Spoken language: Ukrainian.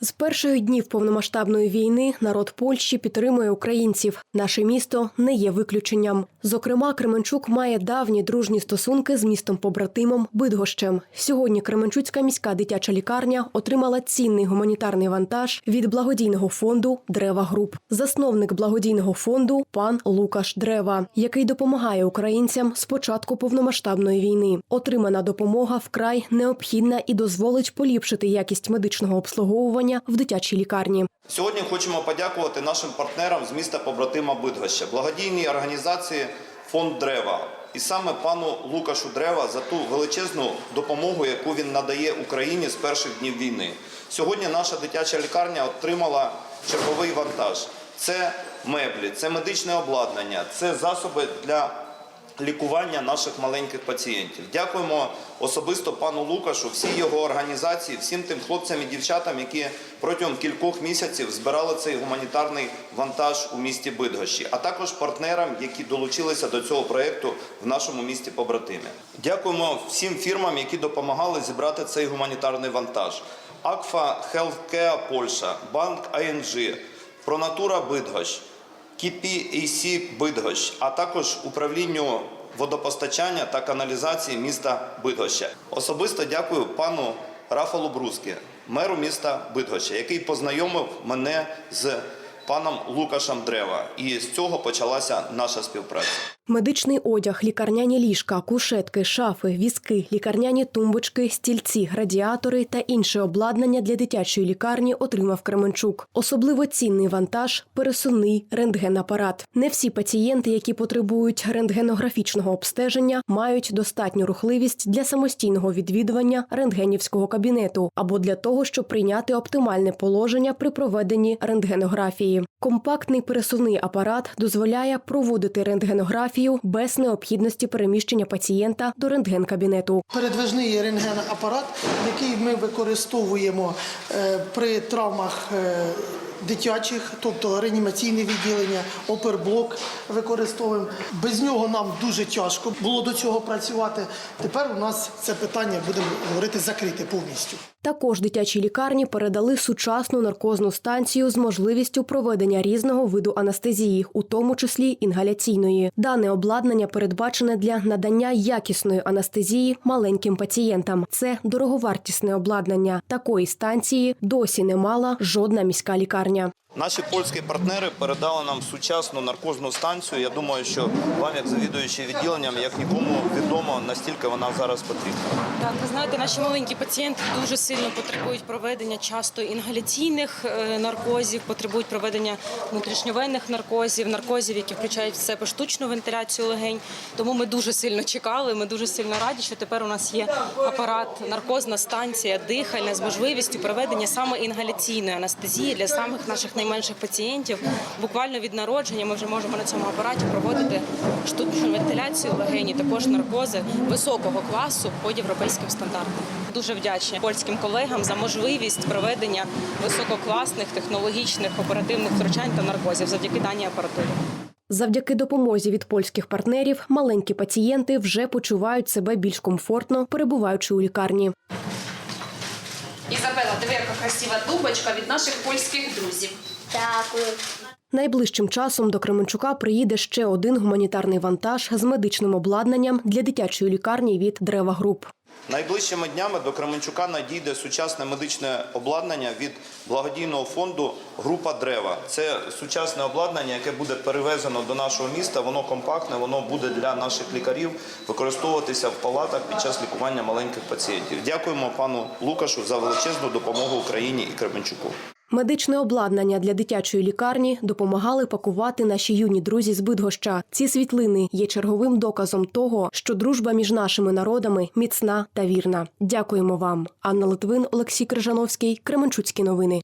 З перших днів повномасштабної війни народ Польщі підтримує українців. Наше місто не є виключенням. Зокрема, Кременчук має давні дружні стосунки з містом побратимом Бидгощем. Сьогодні Кременчуцька міська дитяча лікарня отримала цінний гуманітарний вантаж від благодійного фонду Древа Груп. Засновник благодійного фонду пан Лукаш Древа, який допомагає українцям з початку повномасштабної війни. Отримана допомога вкрай необхідна і дозволить поліпшити якість медичного обслуговування в дитячій лікарні. Сьогодні хочемо подякувати нашим партнерам з міста побратима Бидгоща, благодійній організації Фонд Древа. І саме пану Лукашу Древа за ту величезну допомогу, яку він надає Україні з перших днів війни. Сьогодні наша дитяча лікарня отримала черговий вантаж. Це меблі, це медичне обладнання, це засоби для лікування наших маленьких пацієнтів. Дякуємо особисто пану Лукашу, всій його організації, всім тим хлопцям і дівчатам, які протягом кількох місяців збирали цей гуманітарний вантаж у місті Бидгощі, а також партнерам, які долучилися до цього проєкту в нашому місті побратимі. Дякуємо всім фірмам, які допомагали зібрати цей гуманітарний вантаж. Акфа Healthcare Польща, банк ING, Пронатура Бидгощ, KPAC Бидгощ, а також управлінню водопостачання та каналізації міста Бидгоща. Особисто дякую пану Рафалу Брускі, меру міста Бидгоща, який познайомив мене з паном Лукашем Древа. І з цього почалася наша співпраця. Медичний одяг, лікарняні ліжка, кушетки, шафи, візки, лікарняні тумбочки, стільці, радіатори та інше обладнання для дитячої лікарні отримав Кременчук. Особливо цінний вантаж пересувний рентгенапарат. Не всі пацієнти, які потребують рентгенографічного обстеження, мають достатню рухливість для самостійного відвідування рентгенівського кабінету або для того, щоб прийняти оптимальне положення при проведенні рентгенографії. Компактний пересувний апарат дозволяє проводити рентгенографію без необхідності переміщення пацієнта до рентгенкабінету. Передвижний рентгенапарат, який ми використовуємо е, при травмах е, дитячих, тобто реанімаційне відділення, оперблок використовуємо. Без нього нам дуже тяжко було до цього працювати. Тепер у нас це питання будемо говорити закрите повністю. Також дитячій лікарні передали сучасну наркозну станцію з можливістю проведення різного виду анестезії, у тому числі інгаляційної. Дане обладнання передбачене для надання якісної анестезії маленьким пацієнтам. Це дороговартісне обладнання. Такої станції досі не мала жодна міська лікарня лікарня. Наші польські партнери передали нам сучасну наркозну станцію. Я думаю, що вам, як завідуючий відділенням, як нікому відомо, настільки вона зараз потрібна. Так, ви знаєте, наші маленькі пацієнти дуже сильно потребують проведення часто інгаляційних е, наркозів, потребують проведення внутрішньовенних наркозів, наркозів, які включають в себе штучну вентиляцію легень. Тому ми дуже сильно чекали. Ми дуже сильно раді, що тепер у нас є апарат, наркозна станція, дихальна з можливістю проведення саме інгаляційної анестезії для самих наших найменших пацієнтів. Буквально від народження ми вже можемо на цьому апараті проводити штучну вентиляцію легені, також наркози високого класу по європейським стандартам. Дуже вдячні польським колегам за можливість проведення висококласних технологічних оперативних втручань та наркозів завдяки даній апаратурі. Завдяки допомозі від польських партнерів маленькі пацієнти вже почувають себе більш комфортно, перебуваючи у лікарні. Ізабела, диви, яка красива дубочка від наших польських друзів. Дякую. Найближчим часом до Кременчука приїде ще один гуманітарний вантаж з медичним обладнанням для дитячої лікарні від Древа Груп. Найближчими днями до Кременчука надійде сучасне медичне обладнання від благодійного фонду Група Древа. Це сучасне обладнання, яке буде перевезено до нашого міста. Воно компактне, воно буде для наших лікарів використовуватися в палатах під час лікування маленьких пацієнтів. Дякуємо пану Лукашу за величезну допомогу Україні і Кременчуку. Медичне обладнання для дитячої лікарні допомагали пакувати наші юні друзі з Бидгоща. Ці світлини є черговим доказом того, що дружба між нашими народами міцна та вірна. Дякуємо вам, Анна Литвин, Олексій Крижановський, Кременчуцькі новини.